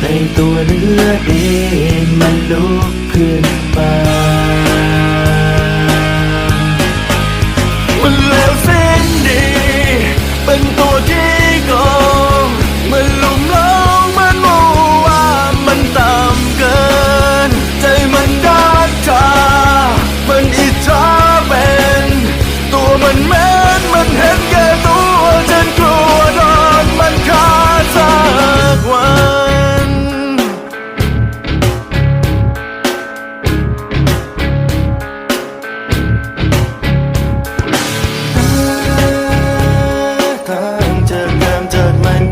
หากไอตัวเลือเองมันลุกขึ้นมา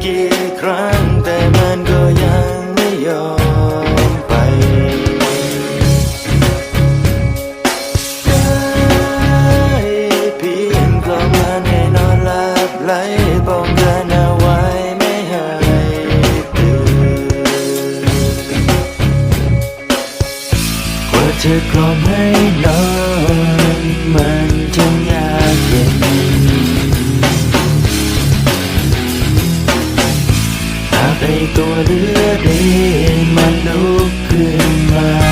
กี่ครั้งแต่มันก็ยังไม่ยอมไป ได้เพียงกล่อมมันให้นอนหลับไหลป้องกันเอาไว้ไม่ให้ตื่นกว่าจะกล่อมให้นอนมา ตัวเลือดเองมันลุกขึ้นมา